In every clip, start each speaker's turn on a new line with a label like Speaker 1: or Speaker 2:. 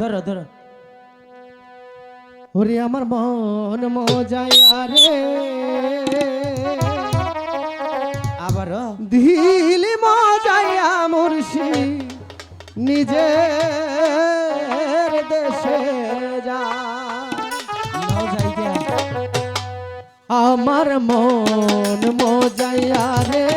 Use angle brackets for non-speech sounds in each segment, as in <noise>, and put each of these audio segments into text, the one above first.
Speaker 1: ধরো ধরো।
Speaker 2: ওরে আমার মন মজায়া রে।
Speaker 1: আবারও।
Speaker 2: দিল মজায়া মুর্শি নিজের দেশে যা। আমার মন মজায়া রে।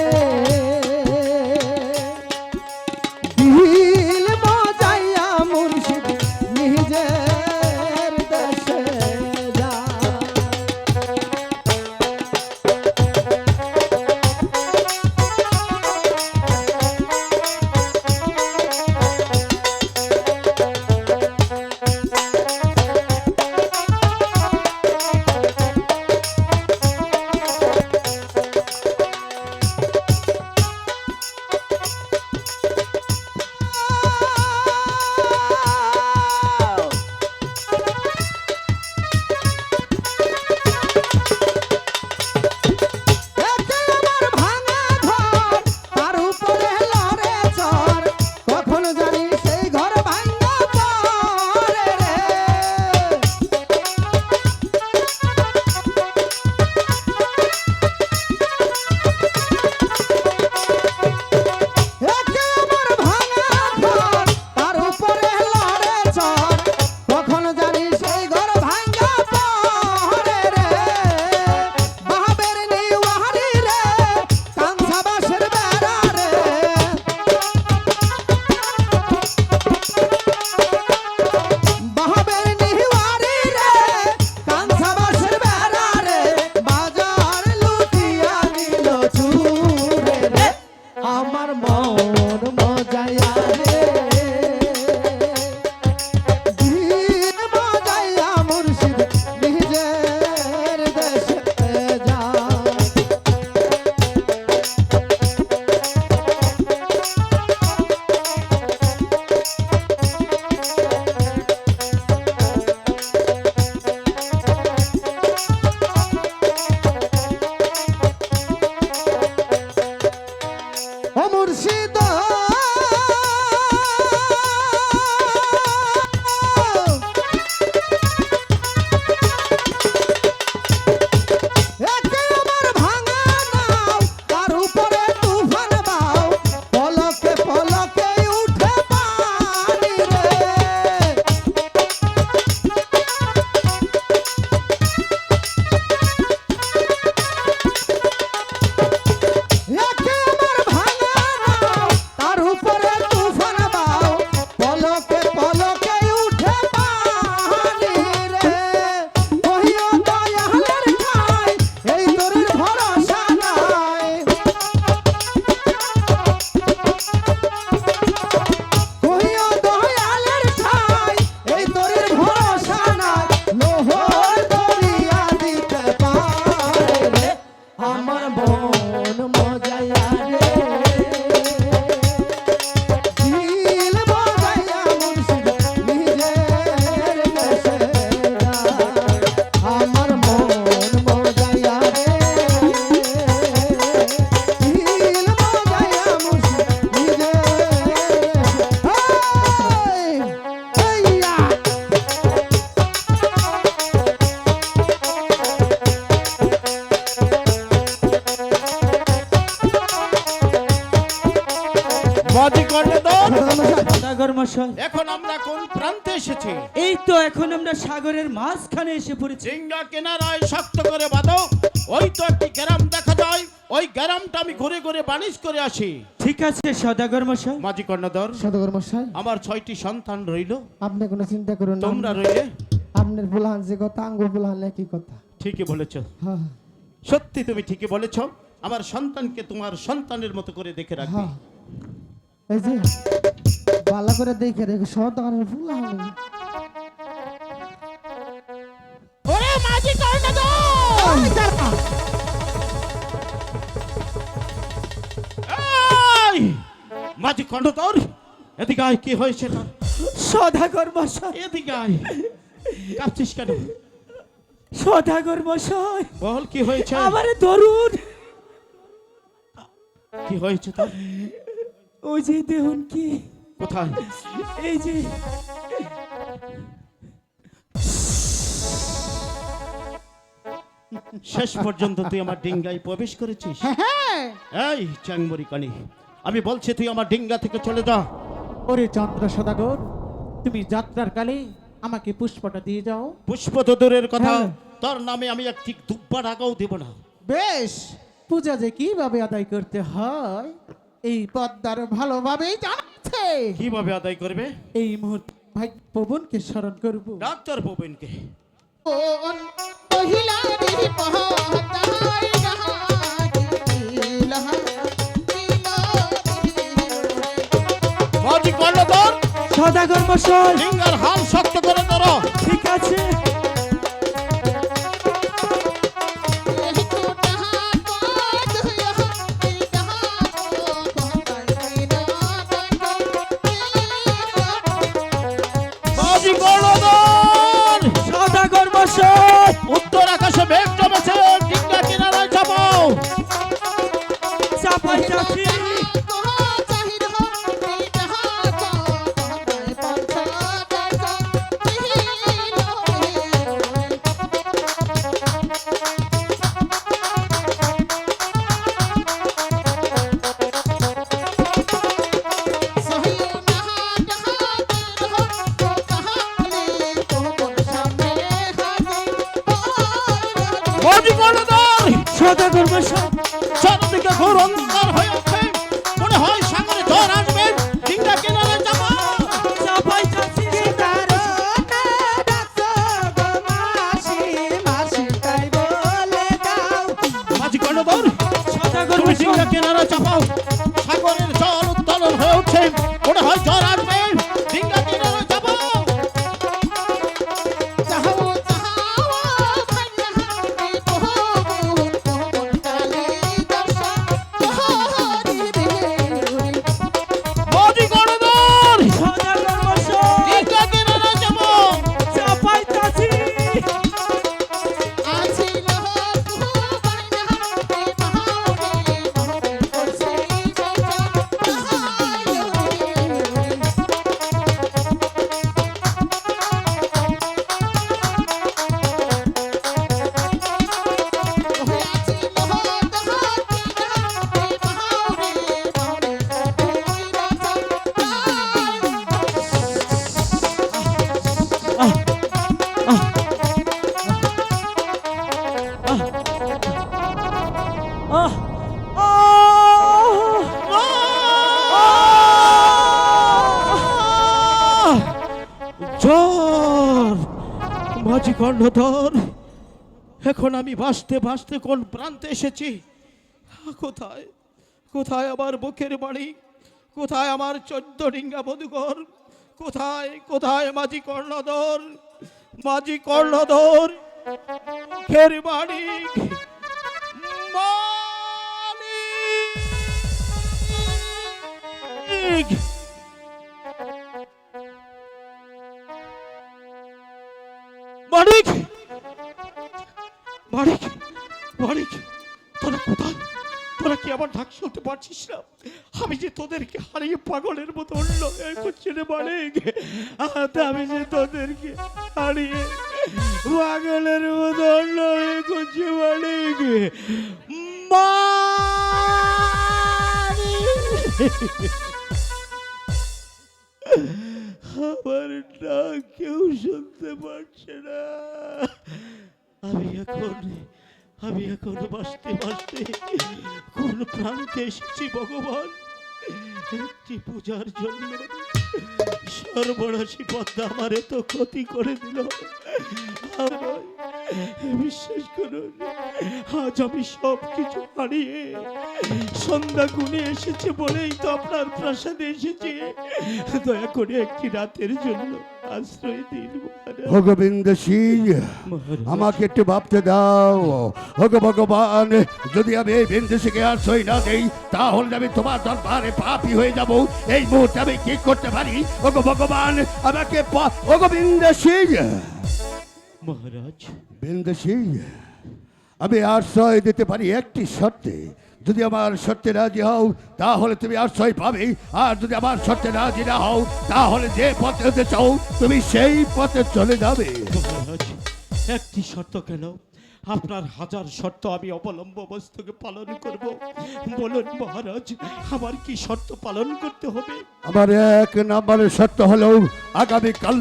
Speaker 3: এখন আমরা কোন প্রান্তে এসেছি?
Speaker 1: এই তো এখন আমরা সাগরের মাঝখানে এসে পড়েছি।
Speaker 3: জিঙ্গা কেনারায় শক্ত করে বাঁধো। ওই তো একটি গ্রাম দেখা যায়। ওই গ্রামটা আমি ঘুরে ঘুরে করে আসি।
Speaker 1: ঠিক আছে সদাগর মশাই।
Speaker 3: মাঝি কর্ণধর
Speaker 2: সদগর মশাই।
Speaker 3: আমার ছয়টি সন্তান রইল।
Speaker 2: আপনি কোনো চিন্তা করুন না।
Speaker 3: তোমরা রইলে।
Speaker 2: আপনার বুলান যে কথা আঙ্গুর বুলান একই কথা।
Speaker 3: ঠিকই বলেছ।
Speaker 2: হ্যাঁ।
Speaker 3: সত্যি তুমি ঠিকই বলেছ। আমার সন্তানকে তোমার সন্তানের মতো করে দেখে রাখবে।
Speaker 2: হ্যাঁ। এই যে ভালো করে দেখে রেখে সব দোকানের
Speaker 3: ওরে মাঝি এই! মাঝি কর্ণধর এদিকে আয় কি হয়েছে তোর?
Speaker 1: সদাগর মশাই।
Speaker 3: এদিকে আয় কাঁপছিস কেন?
Speaker 1: সদাগর মশাই।
Speaker 3: বল কি হয়েছে?
Speaker 1: আমারে ধরুন।
Speaker 3: কি হয়েছে তোর?
Speaker 1: ওই যে কি?
Speaker 3: কোথায়?
Speaker 1: এই যে।
Speaker 3: শেষ পর্যন্ত তুই আমার ডিঙ্গায় প্রবেশ করেছিস?
Speaker 2: হ্যাঁ, হ্যাঁ।
Speaker 3: এই চাংমরি কানি আমি বলছি তুই আমার ডিঙ্গা থেকে চলে যা।
Speaker 2: ওরে চন্দ্র সদাগর তুমি যাত্রার কালে আমাকে পুষ্পটা দিয়ে যাও।
Speaker 3: পুষ্প তো দূরের কথা
Speaker 2: হ্যাঁ।
Speaker 3: তোর নামে আমি একটি দুব্বা টাকাও দেব না।
Speaker 2: বেশ পূজা যে কীভাবে আদায় করতে হয়? এই পদ্মার ভালোভাবেই জানাচ্ছে
Speaker 3: কীভাবে আদায় করবে?
Speaker 2: এই মুহূর্তে ভাই পবনকে স্মরণ করব।
Speaker 3: ডাক্তার প্রবীণকে। মাঝি করল
Speaker 1: সদাগর মশাই।
Speaker 3: হাল শক্ত করে ধরো।
Speaker 1: ঠিক আছে।
Speaker 3: তোর
Speaker 1: সদাগর
Speaker 3: চারদিকে ঘোর অন্ধকার হয়ে ওঠে মনে হয় সাগরে ঝড় মাঝি কর্ণধর এখন আমি ভাসতে ভাসতে কোন প্রান্তে এসেছি? কোথায়? কোথায় আমার বুকের বাড়ি কোথায় আমার চোদ্দ ডিঙ্গা মধুকর কোথায় কোথায় মাঝি কর্ণধর? মাঝি কর্ণধর খের বাড়ি মালিক মানিক! মানিক মানিক, তোরা কোথায়? তোরা কি আমার ডাক শুনতে পারছিস না? আমি যে তোদেরকে হারিয়ে পাগলের মতো অন্য করছি রে মানিক। আমি যে তোদেরকে হারিয়ে পাগলের মতো অন্য করছি মানিক। মানিক! ডাক কেউ শুনতে পারছে না। আমি এখন আমি এখন বাঁচতে বাঁচতে কোন প্রান্তে এসেছি ভগবান। একটি পূজার জন্য সর্বনাশী পদ্মা আমার এত ক্ষতি করে দিল। বিশ্বাস করুন। আজ আমি সব কিছু হারিয়ে সন্ধ্যা গুনে এসেছে বলেই তো আপনার প্রাসাদে এসেছি। দয়া করে একটি রাতের জন্য আশ্রয় দিন।
Speaker 4: ভগবিন্দ সিং আমাকে একটু ভাবতে দাও। ওগো ভগবান যদি আমি এই বিন্দুষিকে আর সই না দেই তাহলে আমি তোমার দরবারে পাপি হয়ে যাব। এই মুহূর্তে আমি কি করতে পারি? ওগো ভগবান আমাকে ওগো সিং
Speaker 3: মহারাজ।
Speaker 4: বিন্দ সিং আমি আশ্রয় দিতে পারি একটি শর্তে। যদি আমার শর্তে রাজি হও, তাহলে তুমি আশ্রয় পাবে। আর যদি আমার শর্তে রাজি না হও, তাহলে যে পথে চাও, তুমি সেই পথে চলে যাবে।
Speaker 3: একটি শর্ত কেন? আপনার হাজার শর্ত আমি অবলম্ব বস্তুকে পালন করব। বলুন মহারাজ আমার কি শর্ত পালন করতে হবে?
Speaker 4: আমার এক নম্বরের শর্ত হলো আগামী কাল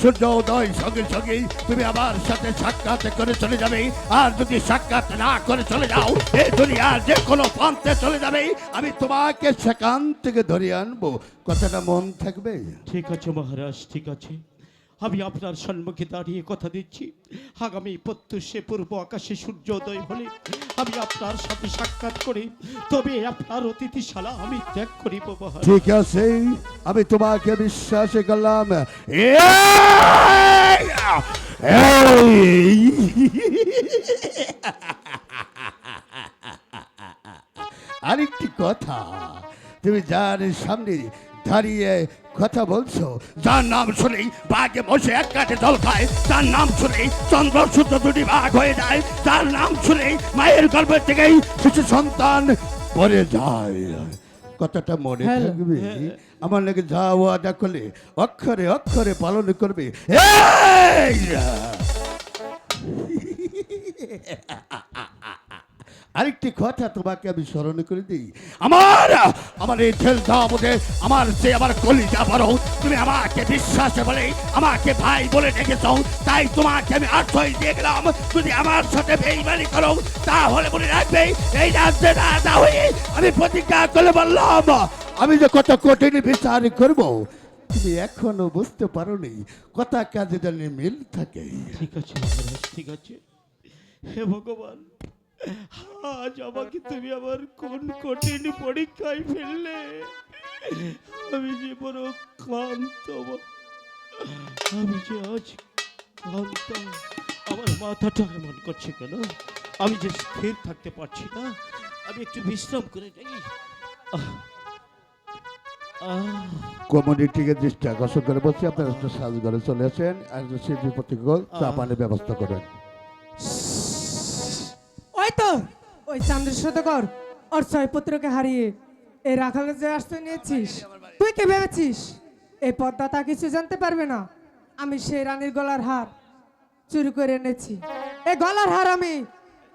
Speaker 4: সূর্যোদয় সঙ্গে সঙ্গে তুমি আমার সাথে সাক্ষাৎ করে চলে যাবে। আর যদি সাক্ষাৎ না করে চলে যাও এই দুনিয়ার যে কোনো প্রান্তে চলে যাবে। আমি তোমাকে সেখান থেকে ধরে আনব। কথাটা মন থাকবে?
Speaker 3: ঠিক আছে মহারাজ ঠিক আছে। আমি আপনার সম্মুখে দাঁড়িয়ে কথা দিচ্ছি আগামী প্রত্যুষে পূর্ব আকাশে সূর্যোদয় হলে আমি আপনার সাথে সাক্ষাৎ করি তবে আপনার অতিথিশালা আমি ত্যাগ মহারাজ
Speaker 4: ঠিক আছে, আমি তোমাকে বিশ্বাস! এই! আরেকটি কথা, তুমি যার সামনে দাঁড়িয়ে কথা বলছো। যার নাম শুনেই বাঘে বসে এক কাঠে জল খায় তার নাম শুনেই চন্দ্র সূর্য দুটি ভাগ হয়ে যায় তার নাম শুনেই মায়ের গর্ভের থেকেই শিশু সন্তান পরে যায়। কথাটা মনে থাকবে? আমার নাকি যা ওয়াদা করলে অক্ষরে অক্ষরে পালন করবে। এই! আরেকটি কথা তোমাকে আমি স্মরণ করে দিই। আমার আমার এই ছেলটা মধ্যে আমার সে আমার কলিজা বড়। তুমি আমাকে বিশ্বাসে বলে, আমাকে ভাই বলে ডেকেছ। তাই তোমাকে আমি আশ্রয় দিয়ে গেলাম। যদি আমার সাথে বেইমানি করো, তাহলে মনে রাখবে, এই রাজ্যে রাজা হয়ে আমি প্রতিজ্ঞা করে বললাম, আমি যে কত কঠিন বিচার করব, তুমি এখনও বুঝতে পারোনি। কথা কাজে জানি মিল থাকে।
Speaker 3: ঠিক আছে ঠিক আছে। হে ভগবান। আজ আমাকে তুমি আমার কোন কঠিন পরীক্ষায় ফেললে? আমি যে বড় ক্লান্ত আমি যে আজ ক্লান্ত। আমার মাথাটা এমন করছে কেন? আমি যে স্থির থাকতে পারছি না। আমি একটু বিশ্রাম করে যাই
Speaker 4: কমিউনিটিকে দৃষ্টি আকর্ষণ করে বলছি আপনারা সাজঘরে চলে আসেন আর শিল্পী প্রতিকূল চা পানির ব্যবস্থা করেন।
Speaker 2: ওর ছয় পুত্রকে হারিয়ে যে আশ্রয় নিয়েছিস, তুই কি ভেবেছিস? পদ্মা তা কিছু জানতে পারবে না। আমি সেই রানীর গলার হার চুরি করে এনেছি। এই গলার হার আমি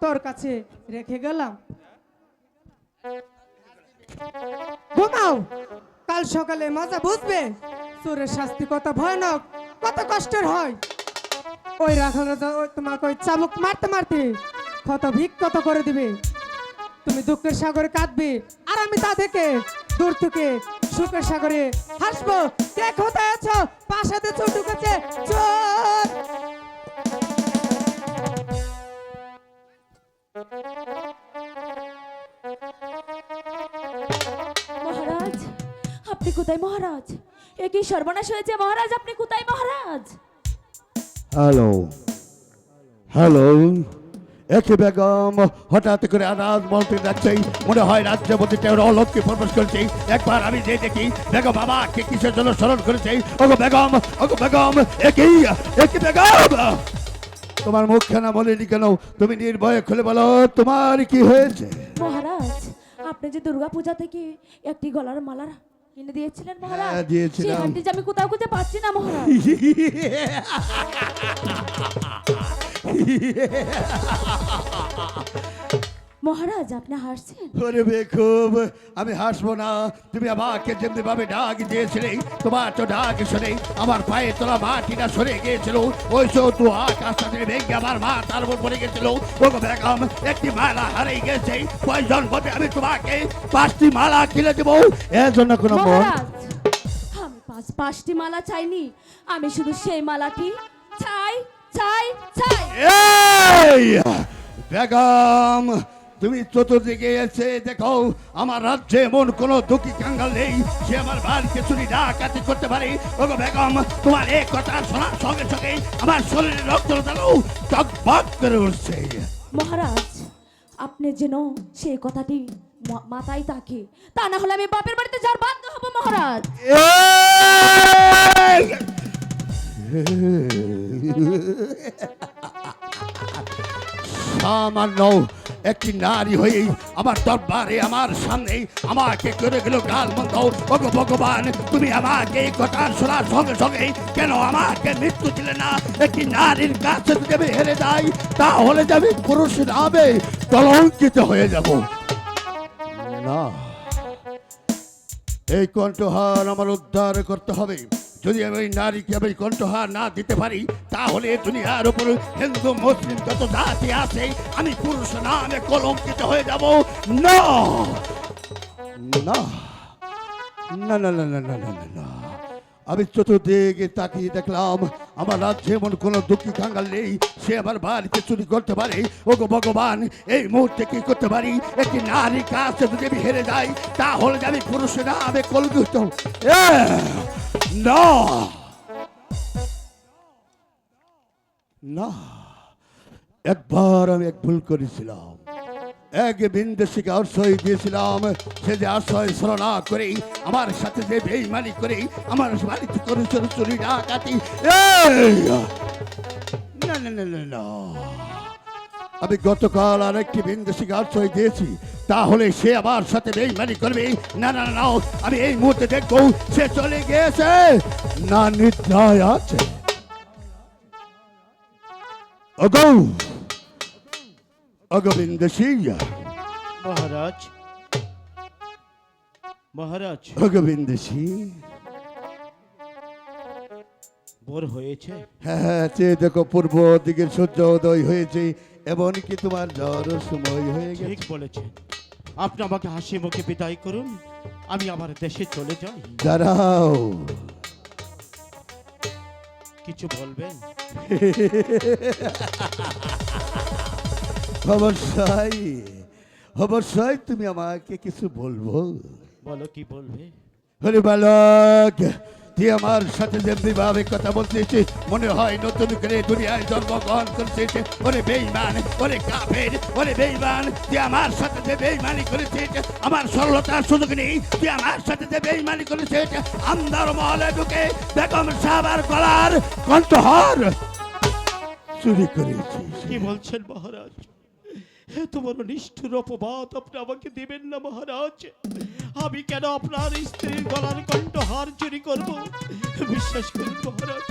Speaker 2: তোর কাছে রেখে গেলাম। ঘুমাও। কাল সকালে মজা বুঝবে। চোরের শাস্তি কত ভয়ানক, কত কষ্টের হয়। ওই রাখাল তোমাকে ওই চাবুক মারতে মারতে ক্ষত ভিক কত করে দিবে? তুমি দুঃখের সাগরে কাঁদবে আর আমি তা থেকে দূর থেকে সুখের সাগরে হাসবো। কে কোথায় আছো? পাশাতে চোর ঢুকেছে চোর!
Speaker 5: মহারাজ আপনি কোথায় মহারাজ? এ কি সর্বনাশ হয়েছে? মহারাজ আপনি কোথায় মহারাজ?
Speaker 4: হ্যালো। হ্যালো। একে বেগম হঠাৎ করে আনাজ বলতে যাচ্ছে মনে হয় রাজ্য মধ্যে কেউ অলক্ষে প্রবেশ করেছে একবার আমি যে দেখি বেগম বাবা কে কিসের জন্য স্মরণ করেছে ওগো বেগম ওগো বেগম একই একই বেগম! তোমার মুখ মুখখানা বলেনি কেন? তুমি নির্ভয়ে খুলে বলো তোমার কি হয়েছে?
Speaker 5: মহারাজ আপনি যে দুর্গা পূজা থেকে একটি গলার মালার কিনে দিয়েছিলেন মহারাজ
Speaker 4: হ্যাঁ, দিয়েছিলাম।
Speaker 5: সেই হারটি আমি কোথাও খুঁজে পাচ্ছি না মহারাজ। <laughs> <laughs> মহারাজ আপনি হাসছেন?
Speaker 4: ওরে বেকুব আমি হাসবো না। তুমি আমাকে যেমনি ভাবে ডাক দিয়েছিলে তোমার তো ডাক শুনে আমার পায়ে তোলা মাটিটা সরে গিয়েছিল। ওই তো আকাশ থেকে ভেঙে আমার মা তার উপর পড়ে গেছিল ও বেগম একটি মালা হারিয়ে গেছে। প্রয়োজন হবে আমি তোমাকে পাঁচটি মালা কিনে দেবো? এর জন্য কোনো মন?
Speaker 5: আমি পাঁচ পাঁচটি মালা চাইনি। আমি শুধু সেই মালাটি চাই চাই চাই।
Speaker 4: এই! বেগম তুমি চতুর্দিকে এসে দেখো আমার রাজ্যে এমন কোনো দুঃখী কাঙ্গাল নেই সে আমার বাড়িকে চুরি ডাকাতি করতে পারে। ওগো বেগম তোমার এই কথা শোনার সঙ্গে সঙ্গে আমার শরীরে রক্ত দাঁড়াও টকবক করে উঠছে।
Speaker 5: মহারাজ আপনি যেন সেই কথাটি মাথায় থাকে তা না হলে আমি বাপের বাড়িতে যাওয়ার বাধ্য হব মহারাজ!
Speaker 4: সামান্য একটি নারী হয়ে আমার দরবারে, আমার সামনে আমাকে করে গেল গাল মন্দ। ভগবান, তুমি আমাকে এই কথা শোনার সঙ্গে সঙ্গে কেন আমাকে মৃত্যু দিলে না? একটি নারীর কাছে যদি আমি হেরে যাই, তাহলে যে আমি পুরুষ নামে কলঙ্কিত হয়ে যাব। না। এই কণ্ঠহার আমার উদ্ধার করতে হবে। যদি আমি নারীকে আমি কণ্ঠহার না দিতে পারি, তাহলে দুনিয়ার উপর হিন্দু, মুসলিম যত জাতি আছে, আমি পুরুষ নামে কলঙ্কিত হয়ে যাব। না! না! না না না না না না না আমি চতুর্দিকে তাকিয়ে দেখলাম, আমার রাজ্যে এমন কোনো দুঃখী কাঙ্গাল নেই, সে আমার বাড়িতে চুরি করতে পারে। ও গো ভগবান, এই মুহূর্তে কি করতে পারি? একটি নারী কাছে যদি আমি হেরে যাই, তাহলে আমি পুরুষ না, আমি কলঙ্কিত। না। না। একবার আমি এক ভুল করেছিলাম। এক বিন্দেশিকে আশ্রয় দিয়েছিলাম। সে যে আশ্রয় না করে আমার সাথে যে বেইমানি করে আমার বাড়িতে করেছিল চুরি ডাকাতি। এই! না না না না না। আমি গতকাল আর একটি বিন্দেশিকে আশ্রয় দিয়েছি। তাহলে সে আমার সাথে বেইমানি করবে? না না না আমি এই মুহূর্তে দেখব সে চলে গিয়েছে। না নিদ্রায় আছে। অগৌ অগবিন্দেশী
Speaker 3: মহারাজ মহারাজ।
Speaker 4: অগবিন্দেশী
Speaker 3: ভোর হয়েছে।
Speaker 4: হ্যাঁ সে দেখো পূর্ব দিকের সূর্য উদয় হয়েছে এমনকি তোমার জ্বর সময় হয়ে গেছে
Speaker 3: ঠিক
Speaker 4: গেছে।
Speaker 3: বলেছেন আপনি আমাকে হাসি মুখে বিদায় করুন আমি আমার দেশে চলে যাই।
Speaker 4: দাঁড়াও।
Speaker 3: কিছু বলবেন? <laughs>
Speaker 4: অবশ্যই অবশ্যই তুমি আমাকে কিছু বলব।
Speaker 3: বলো কি বলবে?
Speaker 4: হরে বালক তুই আমার সাথে যে বিভাবে কথা বলছিস মনে হয় নতুন করে দুনিয়ায় জন্মগ্রহণ করছিস। ওরে বেইমান ওরে কাফের, ওরে বেইমান তুই আমার সাথে যে বেইমানি করেছিস, আমার সরলতার সুযোগ নেই। তুই আমার সাথে যে বেইমানি করেছিস, আমদার মহলে ঢুকে বেগম সাহাবার গলার কণ্ঠহর চুরি করেছিস।
Speaker 3: কি বলছেন মহারাজ? বড় নিষ্ঠুর অপবাদ আপনি আমাকে দেবেন না, মহারাজ। আমি কেন আপনার স্ত্রীর গলার কণ্ঠহার চুরি করব? বিশ্বাস করুন, মহারাজ,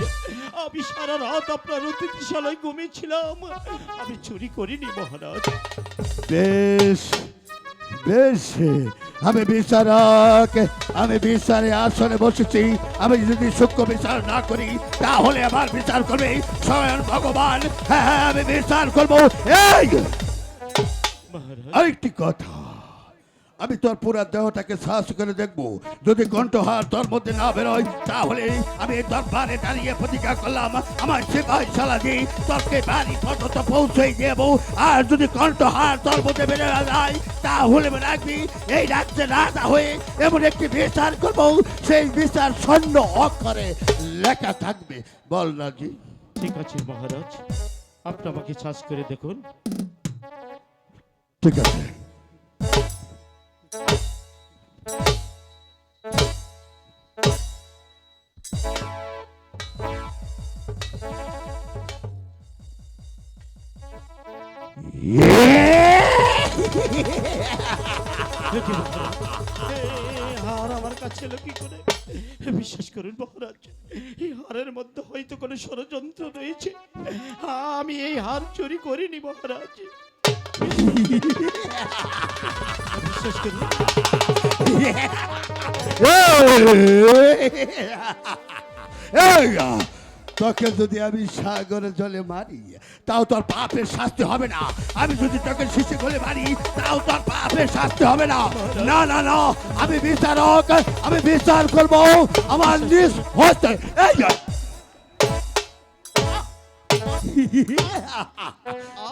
Speaker 3: আমি সারা রাত আপনার অতিথিশালায় ঘুমিয়েছিলাম। আমি চুরি করিনি, মহারাজ।
Speaker 4: বেশ বেশ। আমি বিচারক, আমি বিচারে আসনে বসেছি। আমি যদি সূক্ষ্ম বিচার না করি, তাহলে আমার বিচার করবে স্বয়ং ভগবান। হ্যাঁ হ্যাঁ আমি বিচার করব। এই! আরেকটি কথা। আমি তোর পুরা দেহটাকে শ্বাস করে দেখব। যদি কণ্ঠহার তোর মধ্যে না বেরোয় তাহলে আমি দরবারে দাঁড়িয়ে প্রতিজ্ঞা করলাম আমার সেবাই সালা দিই তোরকে বাড়ি পর্যন্ত পৌঁছে দেবো। আর যদি কণ্ঠহার তোর মধ্যে বেরো যায় তাহলে রাখবি এই রাজ্যে রাজা হয়ে এমন একটি বিচার করব সেই বিচার স্বর্ণ অক্ষরে লেখা থাকবে। বল নাজি
Speaker 3: ঠিক আছে মহারাজ আপনি আমাকে শ্বাস করে দেখুন।
Speaker 4: ঠিক আছে।
Speaker 3: হার আমার কাছে কি করে। বিশ্বাস করুন মহারাজ এই হারের মধ্যে হয়তো কোনো ষড়যন্ত্র রয়েছে। আমি এই হার চুরি করিনি মহারাজ। বিশ্বাস <laughs>
Speaker 4: তোকে যদি আমি সাগরে জলে মারি তাও তোর পাপের শাস্তি হবে না। আমি যদি তোকে শিশু গলে মারি তাও তোর পাপের শাস্তি হবে না। না না না আমি বিচারক আমি বিচার করব। আমার নিজ এই <laughs>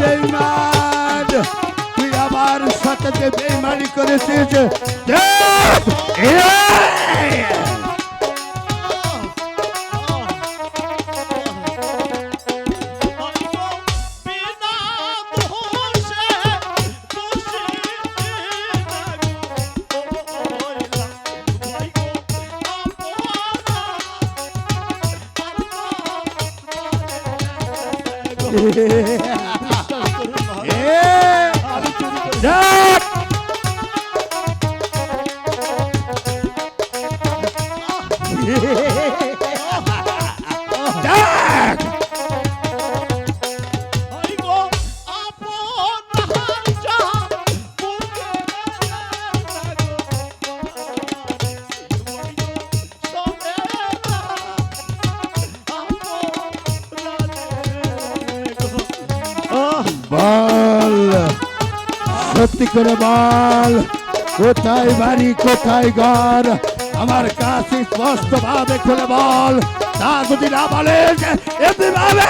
Speaker 3: বেইমান তুই আমার সাথে বেইমানি করেছিস বল। সত্যি করে বল কোথায় বাড়ি কোথায় ঘর? আমার কাছে স্পষ্ট ভাবে খুলে বল। তা যদি না বলে এমনি ভাবে